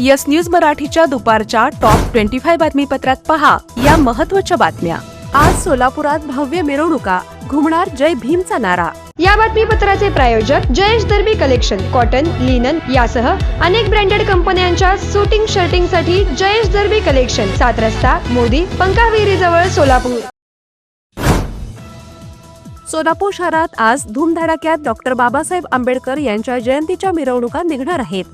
Yes news मराठीच्या दुपारच्या top twenty five बातमीपत्रात पहा या महत्त्वाच्या बातम्या. आज सोलापुरात भव्य मिरवणुका. घुमणार जय भीमचा नारा. या बातमीपत्राचे प्रायोजक Jayesh Darbi collection cotton linen यासह अनेक ब्रँडेड कंपन्यांच्या सुटिंग शर्टिंगसाठी जयेश दर्बी कलेक्शन सात रस्ता मोदी पंकाविहिरी जवळ सोलापूर. सोलापूर शहरात आज धूमधडाक्यात डॉक्टर बाबासाहेब आंबेडकर यांच्या जयंतीच्या मिरवणुका निघणार आहेत.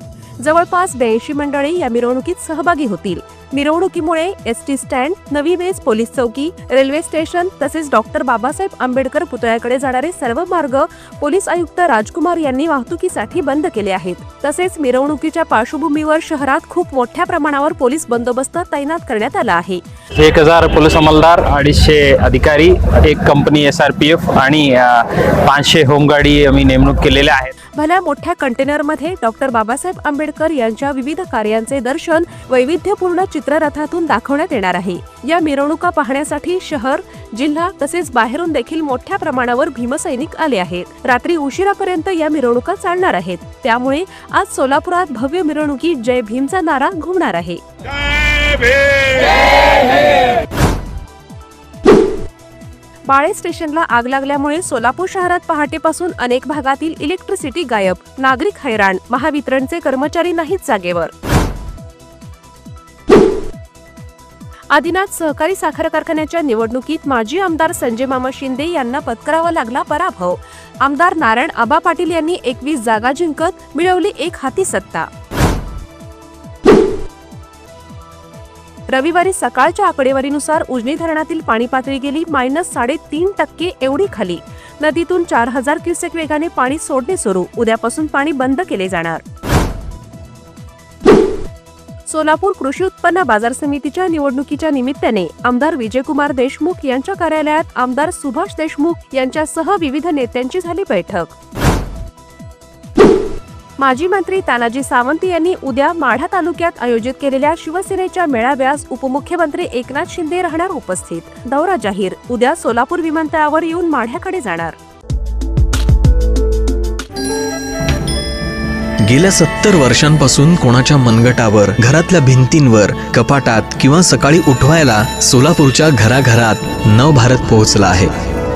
जवळपास ब्याऐंशी मंडळी या मिरवणुकीत सहभागी होतील. मिरवणुकीमुळे एस टी स्टँड नवी बेस पोलीस चौकी रेल्वे स्टेशन तसेच डॉक्टर बाबासाहेब आंबेडकर पुतळ्याकडे जाणारे सर्व मार्ग पोलीस आयुक्त राजकुमार यांनी वाहतुकीसाठी बंद केले आहेत. तसेच मिरवणुकीच्या पार्श्वभूमीवर शहरात खूप मोठ्या प्रमाणावर पोलीस बंदोबस्त तैनात करण्यात आला आहे. एक हजार पोलीस अंमलदार अडीचशे अधिकारी एक company S R P F आणि पाचशे होमगाडी आम्ही नेमणूक केलेल्या आहेत. भल्या मोठ्या कंटेनरमध्ये डॉक्टर बाबासाहेब आंबेडकर यांच्या विविध कार्यांचे दर्शन वैविध्यपूर्ण चित्ररथातून दाखवण्यात येणार आहे. या मिरवणुका पाहण्यासाठी शहर जिल्हा तसेच बाहेरून देखील मोठ्या प्रमाणावर भीमसैनिक आले आहेत. रात्री उशिरापर्यंत या मिरवणुका चालणार आहेत. त्यामुळे आज सोलापुरात भव्य मिरवणुकीत जय भीमचा नारा घुमणार आहे. बाळे स्टेशनला आग लागल्यामुळे सोलापूर शहरात पहाटेपासून अनेक भागातील इलेक्ट्रिसिटी गायब. नागरिक हैराण. महावितरणचे कर्मचारी नाहीत जागेवर. आदिनाथ सहकारी साखर कारखान्याच्या निवडणुकीत माजी आमदार संजय मामा शिंदे यांना पत्करावा लागला पराभव. आमदार नारायण आबा पाटील यांनी एकवीस जागा जिंकत मिळवली एक हाती सत्ता. रविवारी सकाळच्या आकडेवारीनुसार उजनी धरणातील पाणी पातळी गेली मायनस साडेतीन टक्के एवढी खाली. नदीतून चार हजार क्युसेक वेगाने पाणी सोडणे सुरू. उद्यापासून पाणी बंद केले जाणार. सोलापूर कृषी उत्पन्न बाजार समितीच्या निवडणुकीच्या निमित्ताने आमदार विजयकुमार देशमुख यांच्या कार्यालयात आमदार सुभाष देशमुख यांच्यासह विविध नेत्यांची झाली बैठक. माजी मंत्री तानाजी सावंत यांनी उद्या माढा तालुक्यात आयोजित केलेल्या शिवसेनेच्या मेळाव्यास उपमुख्यमंत्री एकनाथ शिंदे राहणार उपस्थित. दौरा जाहीर. उद्या सोलापूर विमानतळावर येऊन माढ्याकडे जाणार. गेल्या सत्तर वर्षांपासून कोणाच्या मनगटावर घरातल्या भिंतींवर कपाटात किंवा सकाळी उठवायला सोलापूरच्या घराघरात नवभारत पोहोचला आहे.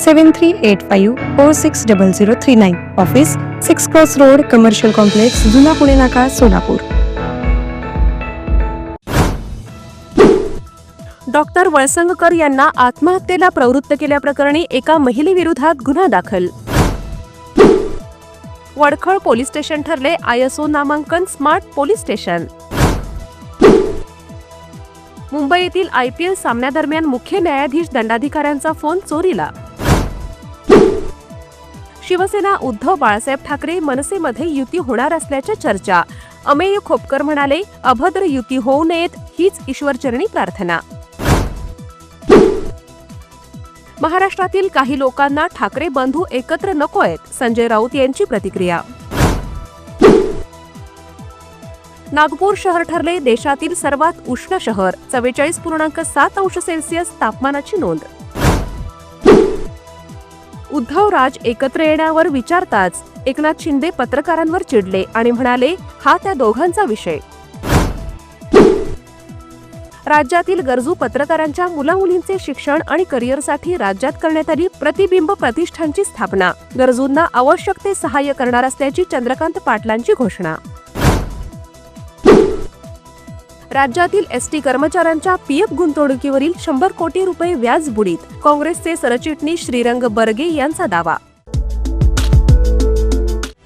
seven three eight five four six double zero three nine office six cross road commercial complex जुना पुणे नाका सोलापूर. डॉक्टर वळसंगकर यांना आत्महत्येला प्रवृत्त केल्याप्रकरणी एका महिलेविरोधात गुन्हा दाखल. वडखळ पोलीस स्टेशन ठरले आयएसओ नामांकन स्मार्ट पोलीस स्टेशन. मुंबई येथील आयपीएल सामन्यादरम्यान मुख्य न्यायाधीश दंडाधिकाऱ्यांचा फोन चोरीला. शिवसेना उद्धव बाळासाहेब ठाकरे मनसेमध्ये युती होणार असल्याच्या चर्चा. अमेय खोपकर म्हणाले अभद्र युती होऊ नयेत हीच ईश्वरचरणी प्रार्थना. महाराष्ट्रातील काही लोकांना ठाकरे बंधू एकत्र नको आहेत संजय राऊत यांची प्रतिक्रिया. नागपूर शहर ठरले देशातील सर्वात उष्ण शहर चव्वेचाळीस पूर्णांक सात अंश सेल्सिअस तापमानाची नोंद. उद्धव राज एकत्र येण्यावर विचारताच एकनाथ शिंदे पत्रकारांवर चिडले आणि म्हणाले हा त्या दोघांचा विषय. राज्यातील गरजू पत्रकारांच्या मुलामुलींचे शिक्षण आणि करिअरसाठी राज्यात करण्यात आली प्रतिबिंब प्रतिष्ठानची स्थापना. गरजूंना आवश्यक ते सहाय्य करणार असल्याची चंद्रकांत पाटलांची घोषणा. राज्यातील एस टी कर्मचाऱ्यांच्या पीएफ गुंतवणुकीवरील शंभर कोटी रुपये व्याज बुडीत. काँग्रेसचे सरचिटणीस श्रीरंग बर्गे यांचा दावा.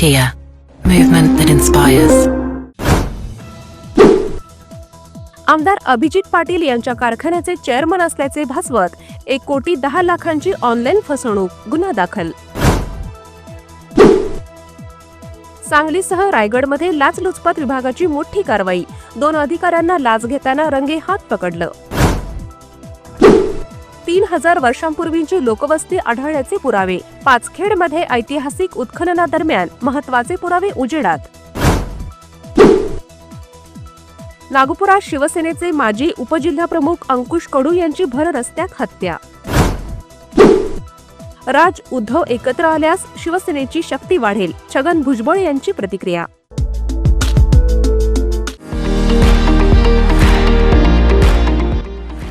Kia, movement that inspires. आमदार अभिजित पाटील यांच्या कारखान्याचे चेअरमन असल्याचे भासवत एक कोटी दहा लाखांची ऑनलाईन फसवणूक गुन्हा दाखल. सांगलीसह रायगडमध्ये लाचलुचपत विभागाची मोठी कारवाई. दोन अधिकाऱ्यांना लाच घेताना रंगे हात पकडलं. तीन हजार वर्षांपूर्वीची लोकवस्ती आढळल्याचे पुरावे. पाचखेडमध्ये ऐतिहासिक उत्खननादरम्यान महत्त्वाचे पुरावे उजेडात. नागपुरात शिवसेनेचे माजी उपजिल्हाप्रमुख अंकुश कडू यांची भर रस्त्यात हत्या. राज उद्धव एकत्र आल्यास शिवसेनेची शक्ती वाढेल छगन भुजबळ यांची प्रतिक्रिया.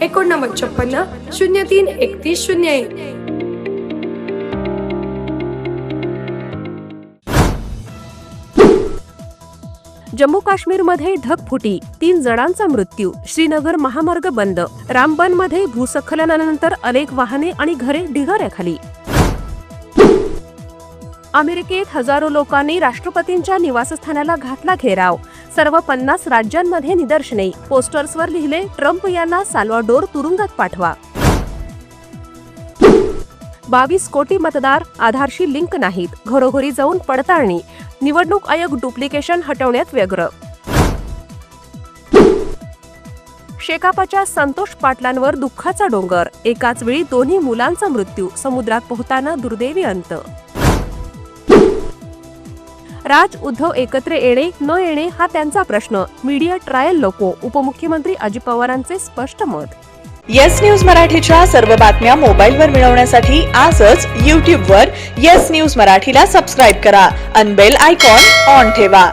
एकोणनव्वद छप्पन्न शून्य तीन एकतीस शून्य एक. जम्मू काश्मीरमध्ये ढगफुटी तीन जणांचा मृत्यू श्रीनगर महामार्ग बंद. रामबनमध्ये भूस्खलनानंतर अनेक वाहने आणि घरे ढिगाऱ्याखाली. अमेरिकेत हजारो लोकांनी राष्ट्रपतींच्या निवासस्थानाला घातला घेराव. सर्व पन्नास राज्यांमध्ये निदर्शने. पोस्टर्सवर लिहिले ट्रम्प यांना साल्वाडोर तुरुंगात पाठवा. बावीस कोटी मतदार आधारशी लिंक नाहीत. घरोघरी जाऊन पडताळणी. निवडणूक आयोग डुप्लिकेशन हटवण्यात व्यग्र. शेकापाच्या संतोष पाटलांवर दुःखाचा डोंगर. एकाच वेळी दोन्ही मुलांचा मृत्यू. समुद्रात पोहताना दुर्दैवी अंत. राज उद्धव एकत्र येणे न येणे हा त्यांचा प्रश्न. मीडिया ट्रायल लोको उपमुख्यमंत्री अजित पवारांचे स्पष्ट मत. येस न्यूज मराठीच्या सर्व बातम्या मोबाईलवर मिळवण्यासाठी आजच यूट्यूबवर येस न्यूज मराठीला सबस्क्राईब करा. अनबेल आयकॉन ऑन ठेवा.